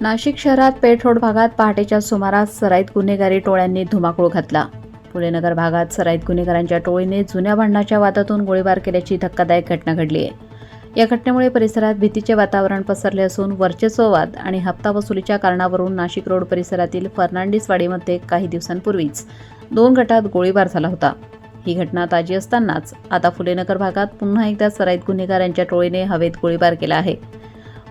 नाशिक शहरात पेठरोड भागात पहाटेच्या सुमारास सराईत गुन्हेगारी टोळ्यांनी धुमाकूळ घातला. पुणेनगर भागात सराईत गुन्हेगारांच्या टोळीने जुन्या भांडणाच्या वादातून गोळीबार केल्याची धक्कादायक घटना घडली आहे. या घटनेमुळे परिसरात भीतीचे वातावरण पसरले असून वर्चस्ववाद आणि हप्ता वसुलीच्या कारणावरून नाशिक रोड परिसरातील फर्नांडिसवाडीमध्ये काही दिवसांपूर्वीच दोन गटात गोळीबार झाला होता. ही घटना ताजी असतानाच आता फुलेनगर भागात पुन्हा एकदा सराईत गुन्हेगारांच्या टोळीने हवेत गोळीबार केला आहे.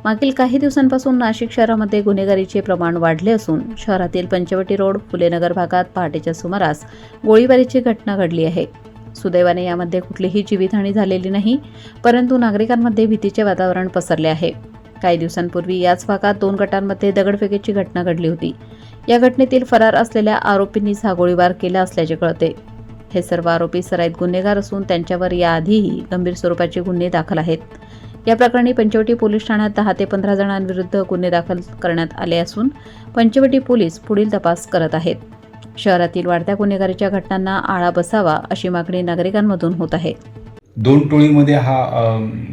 मागील काही दिवसांपासून नाशिक शहरामध्ये गुन्हेगारीचे प्रमाण वाढले असून शहरातील पंचवटी रोड फुलेनगर भागात पहाटेच्या सुमारास गोळीबारीची घटना घडली आहे. सुदैवाने यामध्ये कुठलीही जीवितहानी झालेली नाही परंतु नागरिकांमध्ये भीतीचे वातावरण पसरले आहे. काही दिवसांपूर्वी याच भागात दोन गटांमध्ये दगडफेकीची घटना घडली होती. या घटनेतील फरार असलेल्या आरोपींनीच हा गोळीबार केला असल्याचे कळते. हे सर्व आरोपी सराईत गुन्हेगार असून त्यांच्यावर याआधीही गंभीर स्वरूपाचे गुन्हे दाखल आहेत. या प्रकरणी पंचवटी पोलीस ठाण्यात दहा ते पंधरा जणांविरुद्ध गुन्हे दाखल करण्यात आले असून पंचवटी पोलीस पुढील तपास करत आहेत. शहरातील वाढत्या गुन्हेगारीच्या घटनांना आळा बसावा अशी मागणी नागरिकांमधून होत आहे. दोन टोळीमध्ये हा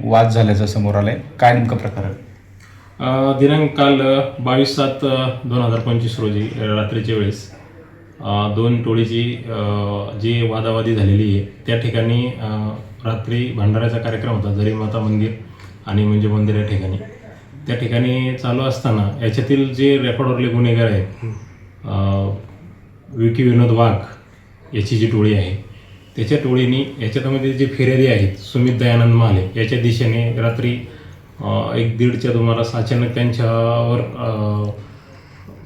वाद झाल्याचं समोर आलाय. काय नेमका प्रकार आहे दिनांक काल बावीस सात दोन हजार पंचवीस रोजी रात्रीच्या वेळेस दोन टोळीची जी वादावादी झालेली आहे त्या ठिकाणी रात्री भंडाऱ्याचा कार्यक्रम होता जरी माता मंदिर आणि म्हणजे मंदिर या ठिकाणी. त्या ठिकाणी चालू असताना याच्यातील जे रेकॉर्डवरले गुन्हेगार आहेत विकी विनोद वाघ याची जी टोळी आहे त्याच्या टोळीने याच्यामध्ये जे फिर्यादी आहेत सुमित दयानंद माले याच्या दिशेने रात्री एक दीडच्या दुमारास अचानक त्यांच्यावर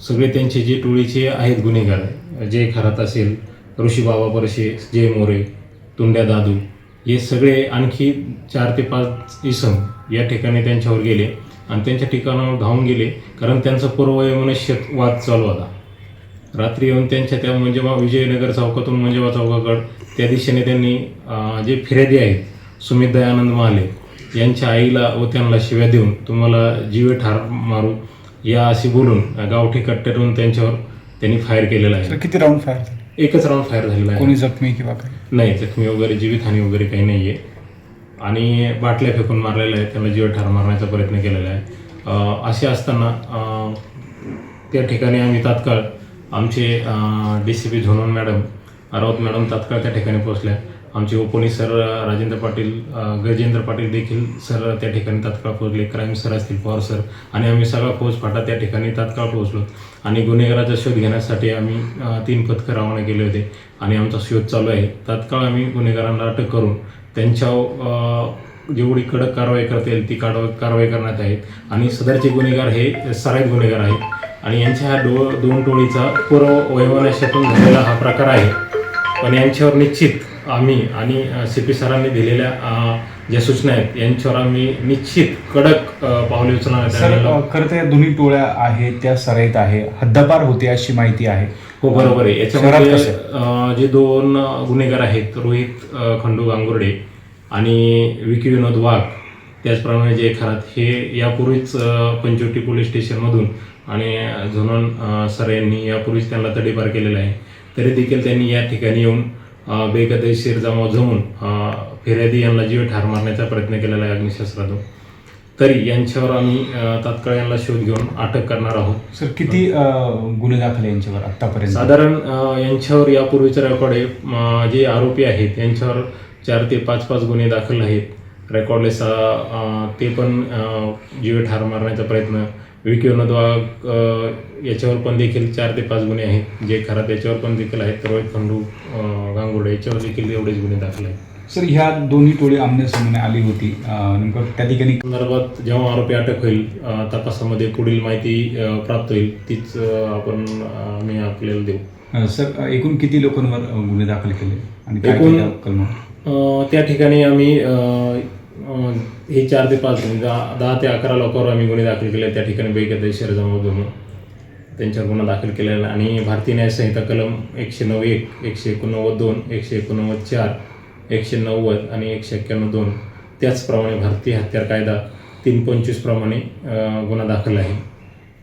सगळे त्यांचे जे टोळीचे आहेत गुन्हेगार जे खरात असेल ऋषी बाबा परशे जय मोरे तुंड्या दादू हे सगळे आणखी चार ते पाच इसम या ठिकाणी त्यांच्यावर गेले आणि त्यांच्या ठिकाणावर धावून गेले. कारण त्यांचा पूर्ववैमनस्य वाद चालू होता. रात्री येऊन त्यांच्या त्या मंजेबा विजयनगर चौकातून मंजेबा चौकाकड त्या दिशेने त्यांनी जे फिर्यादी आहेत सुमित दयानंद महाले यांच्या आईला व त्यांना शिव्या देऊन तुम्हाला जीवे ठार मारू या अशी बोलून गावठी कट्ट्यातून त्यांच्यावर त्यांनी फायर केलेलं आहे. किती राऊंड फायर एकच राऊंड फायर झालेला आहे. कोणी जखमी किंवा काय? नाही जखमी वगैरे जीवितहानी वगैरे काही नाही आहे आणि बाटल्या फेकून मारलेल्या आहेत त्यांना जीव ठार मारण्याचा प्रयत्न केलेला आहे. असे असताना त्या ठिकाणी आम्ही तात्काळ आमचे डी सी पी झोनन मॅडम राऊत मॅडम तात्काळ त्या ठिकाणी पोहोचल्या. आमचे उपपोलीस सर राजेंद्र पाटील गजेंद्र पाटील देखील सर त्या ठिकाणी तात्काळ पोहोचले. क्राईम सर असतील पवार सर. आणि आम्ही सगळा फौज फाटा त्या ठिकाणी तात्काळ पोहोचलो. आणि गुन्हेगाराचा शोध घेण्यासाठी आम्ही तीन पथकं रवाना केले होते. आणि आमचा शोध चालू आहे. तात्काळ आम्ही गुन्हेगारांना अटक करून त्यांच्या जेवढी कडक कारवाई करता येईल ती काढ कारवाई करण्यात आहेत. आणि सदरचे गुन्हेगार हे सराईत गुन्हेगार आहेत. आणि यांच्या ह्या डो दोन टोळीचा पूर्व वैमनस्यातून झालेला हा प्रकार आहे. पण यांच्यावर निश्चित आम्ही आणि सी पी सरांनी दिलेल्या ज्या सूचना आहेत यांच्यावर आम्ही निश्चित कडक पावले उचलणार खरं तर या दोन्ही टोळ्या आहेत त्या सराईत आहे. हद्दपार होते अशी माहिती आहे. हो बरोबर आहे. याच्यामध्ये जे दोन गुन्हेगार आहेत रोहित खंडू गांगुर्डे आणि विकी विनोद वाघ त्याचप्रमाणे जे खरात हे यापूर्वीच पंचवटी पोलीस स्टेशनमधून आणि झोनल अं, सर यांनी यापूर्वीच त्यांना तडीपार केलेला आहे. तरी देखील त्यांनी या ठिकाणी येऊन बेकायदेशीर जमाव जमून फिर्यादी यांना जीव ठार मारण्याचा प्रयत्न केलेला आहे अग्निशस्त्रातून. तरी यांच्यावर आम्ही तात्काळ यांना शोध घेऊन अटक करणार आहोत. सर किती गुन्हे दाखल यांच्यावर आतापर्यंत साधारण यांच्यावर यापूर्वीचं रेकॉर्ड जे आरोपी आहेत यांच्यावर चार ते पाच पाच गुन्हे दाखल आहेत. रेकॉर्डलेस ते पण जीवे ठार मारण्याचा प्रयत्न विकी याच्यावर पण देखील चार ते पाच गुन्हे आहेत. जे खरात याच्यावर पण देखील आहेत. रोहित खंडू अ, गांगुर्डे याच्यावर देखील एवढेच गुन्हे दाखल आहेत. सर ह्या दोन्ही टोळी आमने सामने आली होती. नेमकं त्या ठिकाणी संदर्भात जेव्हा आरोपी अटक होईल तपासामध्ये पुढील माहिती प्राप्त होईल. तीच आपण आम्ही आपल्याला देऊ. सर एकूण किती लोकांवर गुन्हे दाखल केले? आणि एकूण- त्या ठिकाणी आम्ही हे चार ते पाच दहा दहा ते अकरा लोकांवर आम्ही गुन्हे दाखल केले त्या ठिकाणी बेकायदेशीर जमा जमून त्यांच्यावर गुन्हा दाखल केलेला आणि भारतीय न्यायसंहिता कलम एकशे नऊ एक एकशे एकोणनव्वद दोन एकशे एकोणनव्वद चार एकशे नव्वद आणि एकशे एक्क्याण्णव दोन. त्याचप्रमाणे भारतीय हत्यार कायदा तीन पंचवीसप्रमाणे गुन्हा दाखल आहे.